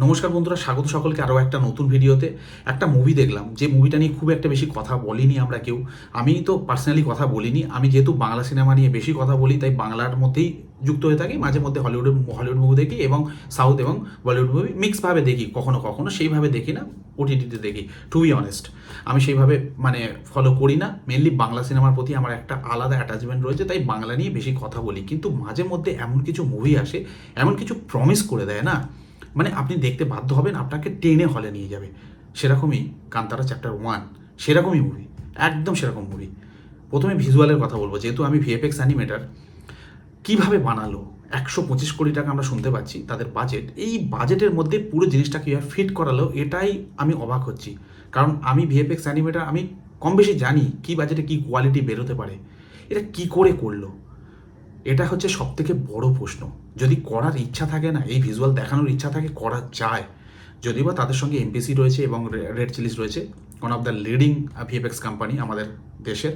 নমস্কার বন্ধুরা, স্বাগত সকলকে আরও একটা নতুন ভিডিওতে। একটা মুভি দেখলাম, যে মুভিটা নিয়ে খুব একটা বেশি কথা বলিনি আমরা কেউ। আমি তো পার্সোনালি কথা বলিনি, আমি যেহেতু বাংলা সিনেমা নিয়ে বেশি কথা বলি, তাই বাংলার মধ্যেই যুক্ত হয়ে থাকি, মাঝে মধ্যে হলিউড হলিউড মুভি দেখি এবং সাউথ এবং বলিউড মুভি মিক্সভাবে দেখি, কখনো কখনো সেইভাবে দেখি না ওটিটিতে দেখি টু বি অনেস্ট আমি সেইভাবে মানে ফলো করি না মেনলি বাংলা সিনেমার প্রতি আমার একটা আলাদা অ্যাটাচমেন্ট রয়েছে, তাই বাংলা নিয়ে বেশি কথা বলি। কিন্তু মাঝে মধ্যে এমন কিছু মুভি আসে, এমন কিছু প্রমিস করে দেয় না মানে আপনি দেখতে বাধ্য হবেন, আপনাকে টেনে হলে নিয়ে যাবে। সেরকমই কান্তারা চ্যাপ্টার ওয়ান সেরকমই মুভি একদম সেরকম মুভি প্রথমে ভিজুয়ালের কথা বলব, যেহেতু আমি ভিএফএক্স অ্যানিমেটার কীভাবে বানালো, একশো পঁচিশ কোটি টাকা আমরা শুনতে পাচ্ছি, তাদের বাজেট এই বাজেটের মধ্যে পুরো জিনিসটা কীভাবে ফিট করালো, এটাই আমি অবাক হচ্ছি। কারণ আমি ভিএফএক্স অ্যানিমেটার আমি কম বেশি জানি কী বাজেটে কী কোয়ালিটি বেরোতে পারে। এটা কি করে করল? এটা হচ্ছে সব থেকে বড় প্রশ্ন। যদি করার ইচ্ছা থাকে না, এই ভিজুয়াল দেখানোর ইচ্ছা থাকে, করা যায়। যদিও বা তাদের সঙ্গে এমপিসি রয়েছে এবং রেড চিলিস রয়েছে one of the leading VFX company আমাদের দেশের,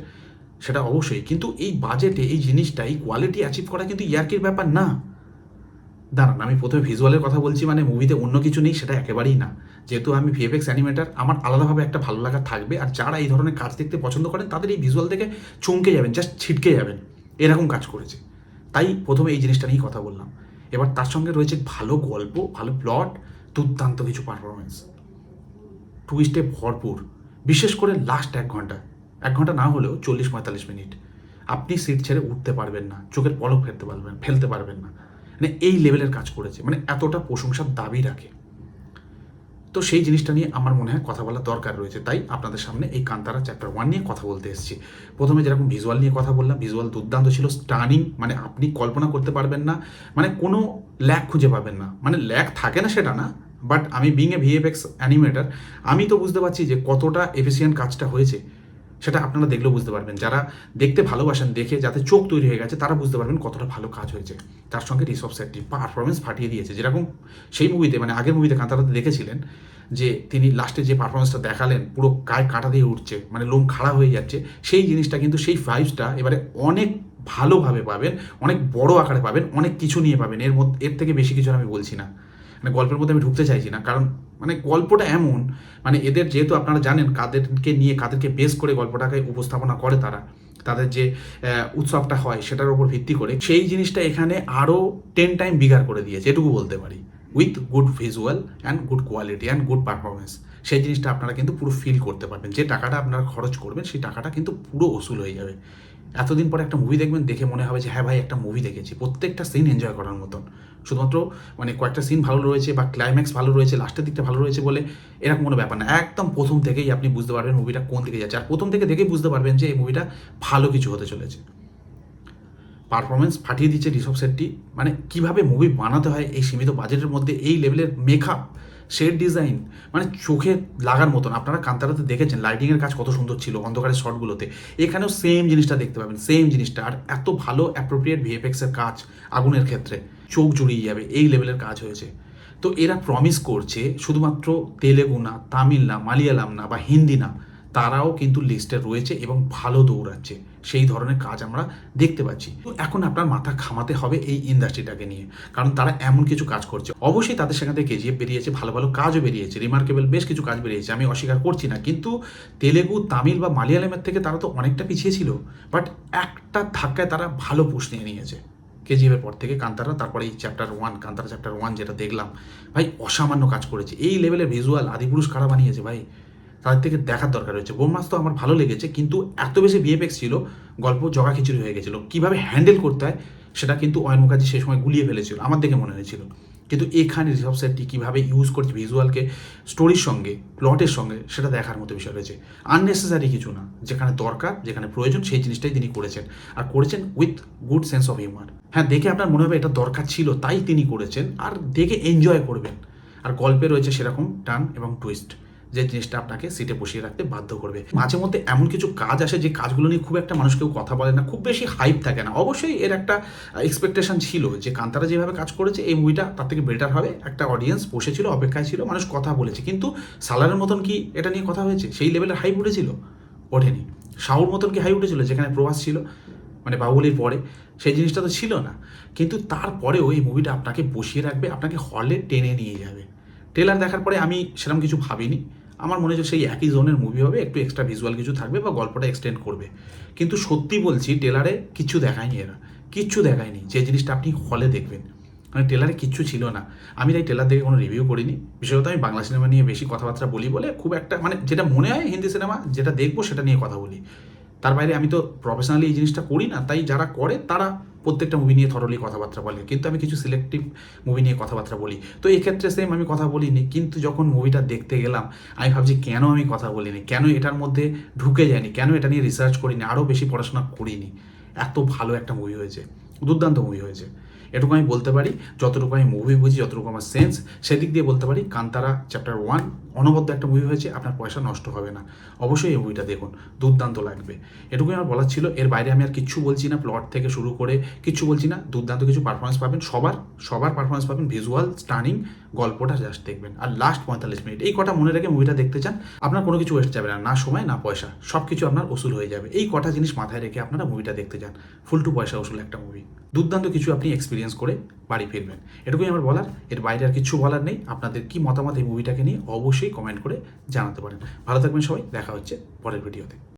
সেটা অবশ্যই। কিন্তু এই বাজেটে এই জিনিসটা, এই কোয়ালিটি অ্যাচিভ করা কিন্তু ইয়ার্কির ব্যাপার না। দাঁড়ান, আমি প্রথমে ভিজুয়ালের কথা বলছি মানে মুভিতে অন্য কিছু নেই, সেটা একেবারেই না। যেহেতু আমি ভিএফএক্স অ্যানিমেটার আমার আলাদাভাবে একটা ভালো লাগা থাকবে, আর যারা এই ধরনের কাজ দেখতে পছন্দ করেন, তাদের এই ভিজুয়াল থেকে চমকে যাবেন জাস্ট ছিটকে যাবেন। এরকম কাজ করেছে। তাই প্রথমে এই জিনিসটা নিয়েই কথা বললাম। এবার তার সঙ্গে রয়েছে ভালো গল্প, ভালো প্লট দুর্দান্ত কিছু পারফরমেন্স টুইস্টে ভরপুর। বিশেষ করে লাস্ট এক ঘণ্টা। এক ঘণ্টা না হলেও চল্লিশ পঁয়তাল্লিশ মিনিট। আপনি সিট ছেড়ে উঠতে পারবেন না, চোখের পলক ফেলতে পারবেন ফেলতে পারবেন না। মানে এই লেভেলের কাজ করেছে। মানে এতটা প্রশংসার দাবি রাখে। তো সেই জিনিসটা নিয়ে আমার মনে হয় কথা বলার দরকার রয়েছে। তাই আপনাদের সামনে এই কান্তারা চ্যাপ্টার ওয়ান নিয়ে কথা বলতে এসেছি। প্রথমে যেরকম ভিজুয়াল নিয়ে কথা বললাম ভিজুয়াল দুর্দান্ত ছিল স্টানিং মানে আপনি কল্পনা করতে পারবেন না মানে কোনো ল্যাক খুঁজে পাবেন না। মানে ল্যাক থাকে না সেটা না বাট আমি বিং এ ভিএফএক্স অ্যানিমেটার আমি তো বুঝতে পারছি যে কতটা এফিসিয়েন্ট কাজটা হয়েছে, সেটা আপনারা দেখলেও বুঝতে পারবেন। যারা দেখতে ভালোবাসেন, দেখে যাতে চোখ তৈরি হয়ে গেছে, তারা বুঝতে পারবেন কতটা ভালো কাজ হয়েছে। তার সঙ্গে রিসব সেটটি পারফরমেন্স ফাটিয়ে দিয়েছে। যেরকম সেই মুভিতে মানে আগের মুভিতে কাঁতারাতে দেখেছিলেন যে তিনি লাস্টে যে পারফরমেন্সটা দেখালেন, পুরো গায়ে কাটা দিয়ে উঠছে মানে লোম খাড়া হয়ে যাচ্ছে, সেই জিনিসটা কিন্তু সেই ফাইভসটা এবারে অনেক ভালোভাবে পাবেন, অনেক বড় আকারে পাবেন, অনেক কিছু নিয়ে পাবেন। এর মধ্যে, এর থেকে বেশি কিছু আমি বলছি না। মানে গল্পের মধ্যে আমি ঢুকতে চাইছি না, কারণ মানে গল্পটা এমন মানে এদের যেহেতু আপনারা জানেন, কাদেরকে নিয়ে, কাদেরকে বেস করে গল্পটাকে উপস্থাপনা করে তারা, তাদের যে উৎসবটা হয়, সেটার উপর ভিত্তি করে, সেই জিনিসটা এখানে আরও টেন টাইম বিগার করে দিয়েছে, এটুকু বলতে পারি। With good visual and good quality and good performance সেই জিনিসটা আপনারা কিন্তু পুরো ফিল করতে পারবেন। যে টাকাটা আপনারা খরচ করবেন, সেই টাকাটা কিন্তু পুরো ওসুল হয়ে যাবে। এতদিন পরে একটা মুভি দেখবেন, দেখে মনে হবে যে হ্যাঁ ভাই, একটা মুভি দেখেছি। প্রত্যেকটা সিন এনজয় করার মতন। শুধুমাত্র মানে কয়েকটা সিন ভালো রয়েছে বা ক্লাইম্যাক্স ভালো রয়েছে লাস্টের দিকটা ভালো রয়েছে বলে এরকম কোনো ব্যাপার না। একদম প্রথম থেকেই আপনি বুঝতে পারবেন মুভিটা কোন দিকে যাচ্ছে। আর প্রথম থেকে দেখেই বুঝতে পারবেন যে এই মুভিটা ভালো কিছু হতে চলেছে। পারফরমেন্স ফাটিয়ে দিচ্ছে ঋষভ শেট্টি মানে কীভাবে মুভি বানাতে হয় এই সীমিত বাজেটের মধ্যে এই লেভেলের মেকআপ শেড ডিজাইন মানে চোখে লাগার মতন। আপনারা কান্তারাতে দেখেছেন লাইটিংয়ের কাজ কত সুন্দর ছিল অন্ধকারের শটগুলোতে এখানেও সেম জিনিসটা দেখতে পাবেন সেম জিনিসটা। আর এত ভালো অ্যাপ্রোপ্রিয়েট ভিএফএক্সের কাজ আগুনের ক্ষেত্রে। চোখ জুড়িয়ে যাবে, এই লেভেলের কাজ হয়েছে। তো এরা প্রমিস করছে শুধুমাত্র তেলেগু না, তামিল না, মালিয়ালাম না বা হিন্দি না তারাও কিন্তু লিস্টে রয়েছে এবং ভালো দৌড়াচ্ছে। সেই ধরনের কাজ আমরা দেখতে পাচ্ছি। তো এখন আপনার মাথা খামাতে হবে এই ইন্ডাস্ট্রিটাকে নিয়ে। কারণ তারা এমন কিছু কাজ করছে। অবশ্যই তাদের সেখান থেকে কেজিএফ বেরিয়েছে, ভালো ভালো কাজও বেরিয়েছে রিমার্কেবল বেশ কিছু কাজ বেরিয়েছে, আমি অস্বীকার করছি না। কিন্তু তেলেগু, তামিল বা মালিয়ালামের থেকে তারা তো অনেকটা পিছিয়ে ছিল। বাট একটা ধাক্কায় তারা ভালো পুষ নিয়ে নিয়েছে। কেজিএফের পর থেকে কান্তারা, তারপরে এই chapter one Kantara chapter one যেটা দেখলাম। ভাই, অসামান্য কাজ করেছে। এই লেভেলের ভিজুয়াল আদিপুরুষ কারা বানিয়েছে ভাই? তাদের থেকে দেখার দরকার রয়েছে। ব্রহ্মাস্ত্র আমার ভালো লেগেছে, কিন্তু এত বেশি বিএফএক্স ছিল, গল্প জগা খিচুড়ি হয়ে গেছিল। কীভাবে হ্যান্ডেল করতে হয়, সেটা কিন্তু অয়ন মুখার্জি সেই সময় গুলিয়ে ফেলেছিল, আমার দেখে মনে হয়েছিল। কিন্তু এখানে রিসব সেটটি কীভাবে ইউজ করছে ভিজুয়ালকে স্টোরির সঙ্গে প্লটের সঙ্গে, সেটা দেখার মতো বিষয় রয়েছে। আননেসেসারি কিছু না, যেখানে দরকার, যেখানে প্রয়োজন, সেই জিনিসটাই তিনি করেছেন। আর করেছেন with good sense of humour হ্যাঁ দেখে আপনার মনে হবে এটা দরকার ছিল, তাই তিনি করেছেন, আর দেখে এনজয় করবেন। আর গল্পে রয়েছে সেরকম টান এবং টুইস্ট যে জিনিসটা আপনাকে সিটে বসিয়ে রাখতে বাধ্য করবে। মাঝে মধ্যে এমন কিছু কাজ আসে যে কাজগুলো নিয়ে খুব একটা মানুষ কেউ কথা বলে না, খুব বেশি হাইপ থাকে না। অবশ্যই এর একটা এক্সপেকটেশন ছিল যে কান্তারা যেভাবে কাজ করেছে, এই মুভিটা তার থেকে বেটার হবে। একটা অডিয়েন্স বসেছিল, অপেক্ষায় ছিল, মানুষ কথা বলেছে। কিন্তু সালারের মতন কি এটা নিয়ে কথা হয়েছে? সেই লেভেলের হাইপ উঠেছিল? ওঠেনি। শাহুর মতন কি হাই উঠেছিল? যেখানে প্রভাস ছিল মানে বাহুবলির পরে। সেই জিনিসটা তো ছিল না। কিন্তু তারপরেও এই মুভিটা আপনাকে বসিয়ে রাখবে, আপনাকে হলে টেনে নিয়ে যাবে। ট্রেলার দেখার পরে আমি সেরকম কিছু ভাবিনি। আমার মনে হচ্ছে সেই একই জোনের মুভি হবে, একটু এক্সট্রা ভিজুয়াল কিছু থাকবে বা গল্পটা এক্সটেন্ড করবে। কিন্তু সত্যি বলছি টেলারে কিচ্ছু দেখায়নি এরা। কিচ্ছু দেখায়নি। যে জিনিসটা আপনি হলে দেখবেন। মানে টেলারে কিচ্ছু ছিল না। আমি তাই টেলার দেখে কোনো রিভিউ করিনি। বিশেষত আমি বাংলা সিনেমা নিয়ে বেশি কথাবার্তা বলি বলে খুব একটা মানে যেটা মনে হয় হিন্দি সিনেমা যেটা দেখব সেটা নিয়ে কথা বলি। তার বাইরে আমি তো প্রফেশনালি এই জিনিসটা করি না। তাই যারা করে তারা প্রত্যেকটা মুভি নিয়ে থরলি কথাবার্তা বলে, কিন্তু আমি কিছু সিলেক্টিভ মুভি নিয়ে কথাবার্তা বলি। তো এক্ষেত্রে ক্ষেত্রে সেম আমি কথা বলিনি, কিন্তু যখন মুভিটা দেখতে গেলাম, আমি ভাবছি কেন আমি কথা বলিনি? কেন এটার মধ্যে ঢুকে যায়নি? কেন এটা নিয়ে রিসার্চ করিনি? আরও বেশি পড়াশোনা করিনি? এত ভালো একটা মুভি হয়েছে, দুর্দান্ত মুভি হয়েছে। এটুকু আমি বলতে পারি, যতটুকু আমি মুভি বুঝি, যতটুকু আমার সেন্স সেদিক দিয়ে বলতে পারি, কান্তারা চ্যাপ্টার ওয়ান অনবদ্য একটা মুভি হয়েছে, আপনার পয়সা নষ্ট হবে না। অবশ্যই এই মুভিটা দেখুন, দুর্দান্ত লাগবে। এটুকুই আমার বলার ছিল, এর বাইরে আমি আর কিচ্ছু বলছি না প্লট থেকে শুরু করে কিচ্ছু বলছি না, দুর্দান্ত কিছু পারফরমেন্স পাবেন, সবার সবার পারফরমেন্স পাবেন ভিজুয়াল স্টার্নিং গল্পটা জাস্ট দেখবেন। আর লাস্ট পঁয়তাল্লিশ মিনিট এই কটা মনে রেখে মুভিটা দেখতে চান, আপনার কোনো কিছু ওয়েস্ট যাবে না না সময়, না পয়সা সব কিছু আপনার ওসুল হয়ে যাবে। এই কটা জিনিস মাথায় রেখে আপনারা মুভিটা দেখতে যান ফুল টু পয়সা ওসুল একটা মুভি দুর্দান্ত কিছু আপনি এক্সপিরিয়েন্স করে বাড়ি ফিরবেন। এটুকুই আমার বলার, এর বাইরে আর কিছু বলার নেই। আপনাদের কি মতামত এই মুভিটাকে নিয়ে অবশ্যই কমেন্ট করে জানাতে পারেন। ভালো থাকবেন সবাই, দেখা হচ্ছে পরের ভিডিওতে